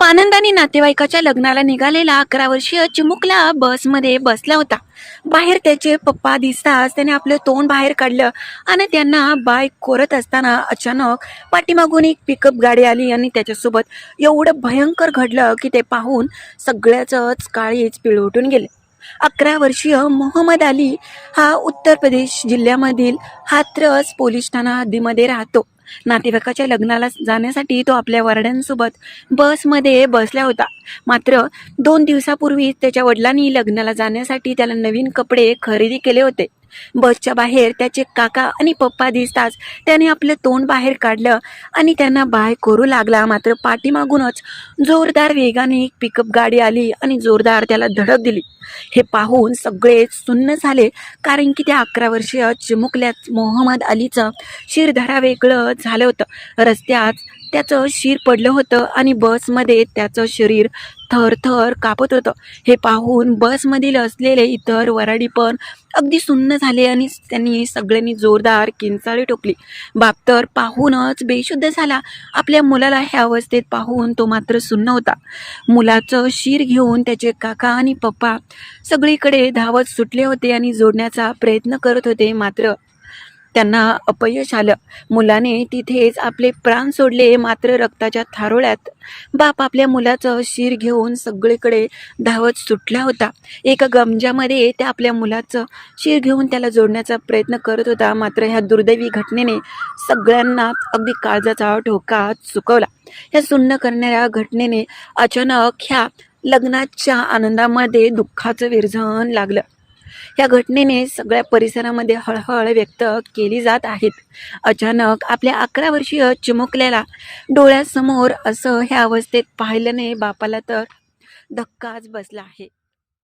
खूप आनंदाने नातेवाईकाच्या लग्नाला निघालेला अकरा वर्षीय चिमुकला बसमध्ये बसला होता. बाहेर त्याचे पप्पा दिसताच त्याने आपलं तोंड बाहेर काढलं आणि त्यांना बाईक कोरत असताना अचानक पाठीमागून एक पिकअप गाडी आली आणि त्याच्यासोबत एवढं भयंकर घडलं की ते पाहून सगळ्याच काळीच पिळवटून गेले. अकरा वर्षीय मोहम्मद अली हा उत्तर प्रदेश जिल्ह्यामधील हाथरस पोलीस ठाणा हद्दीमध्ये राहतो. नातेवाईकाच्या लग्नाला जाण्यासाठी तो आपल्या वडिलांसोबत बसमध्ये बसला होता. मात्र दोन दिवसापूर्वी त्याच्या वडिलांनी लग्नाला जाण्यासाठी त्याला नवीन कपडे खरेदी केले होते. बसच्या बाहेर त्याचे काका आणि पप्पा दिसताच त्याने आपलं तोंड बाहेर काढलं आणि त्यांना बाय करू लागला. मात्र पाठीमागूनच जोरदार वेगाने एक पिकअप गाडी आली आणि जोरदार त्याला धडक दिली. हे पाहून सगळेच सुन्न झाले कारण की त्या अकरा वर्षीय चिमुकल्यात मोहम्मद अलीचं शिरधरा वेगळं झालं होतं. रस्त्यात त्याचं शिर पडलं होतं आणि बसमध्ये त्याचं शरीर थरथर कापत होतं. हे पाहून बसमधील असलेले इतर वराडी पण अगदी सुन्न झाले आणि त्यांनी सगळ्यांनी जोरदार किंचाळी टोकली बाप तर पाहूनच बेशुद्ध झाला. आपल्या मुलाला ह्या अवस्थेत पाहून तो मात्र सुन्न होता. मुलाचं शिर घेऊन त्याचे काका आणि पप्पा सगळीकडे धावत सुटले होते आणि जोडण्याचा प्रयत्न करत होते मात्र त्यांना अपयश आलं. मुलाने तिथेच आपले प्राण सोडले मात्र रक्ताच्या थारोळ्यात बाप आपल्या मुलाचं शिर घेऊन सगळीकडे धावत सुटला होता. एका गमजामध्ये त्या आपल्या मुलाचं शिर घेऊन त्याला जोडण्याचा प्रयत्न करत होता मात्र ह्या दुर्दैवी घटनेने सगळ्यांना अगदी काळजाचा ठोका चुकवला. ह्या सुन्न करणाऱ्या घटनेने अचानक ह्या लग्नाच्या आनंदामध्ये दुःखाचं विरझण लागलं. या घटनेने सगळ्या परिसरामध्ये हळहळ व्यक्त केली जात आहेत. अचानक आपल्या अकरा वर्षीय चिमुकल्याला डोळ्यासमोर असं ह्या अवस्थेत पाहिल्याने बापाला तर धक्काच बसला आहे.